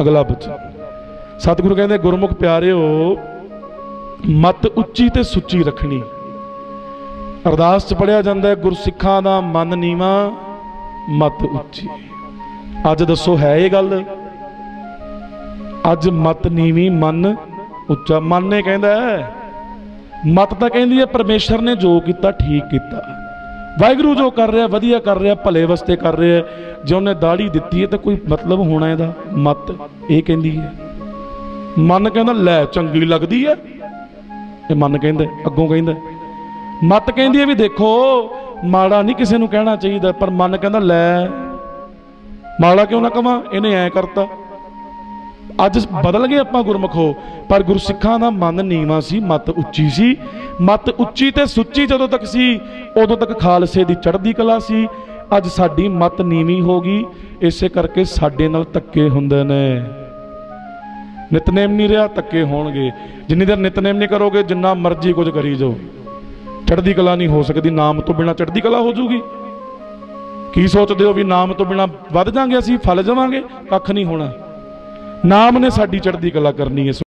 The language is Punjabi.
ਅਗਲਾ ਬਚਨ ਸਤਿਗੁਰੂ ਕਹਿੰਦੇ, ਗੁਰਮੁਖ ਪਿਆਰਿਓ, ਮਤ ਉੱਚੀ ਤੇ ਸੁੱਚੀ ਰੱਖਣੀ। ਅਰਦਾਸ ਚ ਪੜਿਆ ਜਾਂਦਾ ਹੈ, ਗੁਰਸਿੱਖਾਂ ਦਾ ਮਨ ਨੀਵਾ, ਮਤ ਉੱਚੀ। ਅੱਜ ਦੱਸੋ, ਹੈ ਇਹ ਗੱਲ? ਅੱਜ ਮਤ ਨੀਵੀਂ, ਮਨ ਉੱਚਾ। ਮਨ ਨੇ ਕਹਿੰਦਾ ਹੈ, ਮਤ ਤਾਂ ਕਹਿੰਦੀ ਹੈ, ਪਰਮੇਸ਼ਰ ਨੇ ਜੋ ਕੀਤਾ, ਠੀਕ ਕੀਤਾ। ਵਾਹਿਗੁਰੂ ਜੋ ਕਰ ਰਿਹਾ, ਵਧੀਆ ਕਰ ਰਿਹਾ, ਭਲੇ ਵਾਸਤੇ ਕਰ ਰਿਹਾ, ਜੇ ਉਹਨੇ ਦਾੜੀ ਦਿੱਤੀ ਹੈ ਤਾਂ ਕੋਈ ਮਤਲਬ ਹੋਣਾ ਇਹਦਾ? ਮਤ ਇਹ ਕਹਿੰਦੀ ਹੈ। ਮਨ ਕਹਿੰਦਾ, ਲੈ ਚੰਗੀ ਲੱਗਦੀ ਹੈ। ਇਹ ਮਨ ਕਹਿੰਦਾ, ਅੱਗੋਂ ਕਹਿੰਦਾ। ਮਤ ਕਹਿੰਦੀ ਹੈ ਵੀ ਦੇਖੋ, ਮਾੜਾ ਨਹੀਂ ਕਿਸੇ ਨੂੰ ਕਹਿਣਾ ਚਾਹੀਦਾ, ਪਰ ਮਨ ਕਹਿੰਦਾ, ਲੈ। ਮਾੜਾ ਕਿਉਂ ਨਾ ਕਵਾਂ? ਇਹਨੇ ਐ ਕਰਤਾ। ਅੱਜ ਬਦਲ ਗਏ ਆਪਾਂ ਗੁਰਮਖੋ, ਪਰ ਗੁਰਸਿੱਖਾਂ ਦਾ ਮਨ ਨੀਵਾ ਸੀ, ਮਤ ਉੱਚੀ ਸੀ। ਮਤ ਉੱਚੀ ਤੇ ਸੁੱਚੀ ਜਦੋਂ ਤੱਕ ਸੀ, ਉਦੋਂ ਤੱਕ ਖਾਲਸੇ ਦੀ ਚੜ੍ਹਦੀ ਕਲਾ ਸੀ। ਅੱਜ ਸਾਡੀ ਮਤ ਨੀਵੀਂ ਹੋ ਗਈ, ਇਸੇ ਕਰਕੇ ਸਾਡੇ ਨਾਲ ਧੱਕੇ ਹੁੰਦੇ ਨੇ। ਨਿਤਨੇਮ ਨਹੀਂ ਰਿਹਾ, ਧੱਕੇ ਹੋਣਗੇ। ਜਿੰਨੀ ਦੇਰ ਨਿਤਨੇਮ ਨਹੀਂ ਕਰੋਗੇ, ਜਿੰਨਾ ਮਰਜ਼ੀ ਕੁਝ ਕਰੀ ਜਾਓ। ਚੜ੍ਹਦੀ ਕਲਾ ਨਹੀਂ ਹੋ ਸਕਦੀ, ਨਾਮ ਤੋਂ ਬਿਨਾ ਚੜ੍ਹਦੀ ਕਲਾ ਹੋ ਜੂਗੀ ਕੀ ਸੋਚਦੇ ਹੋ ਵੀ ਨਾਮ ਤੋਂ ਬਿਨਾ ਵੱਧ ਜਾਾਂਗੇ ਅਸੀਂ, ਫਲ ਜਾਵਾਂਗੇ? ਕੱਖ ਨਹੀਂ ਹੋਣਾ। ਨਾਮ ਨੇ ਸਾਡੀ ਚੜ੍ਹਦੀ ਕਲਾ ਕਰਨੀ ਹੈ।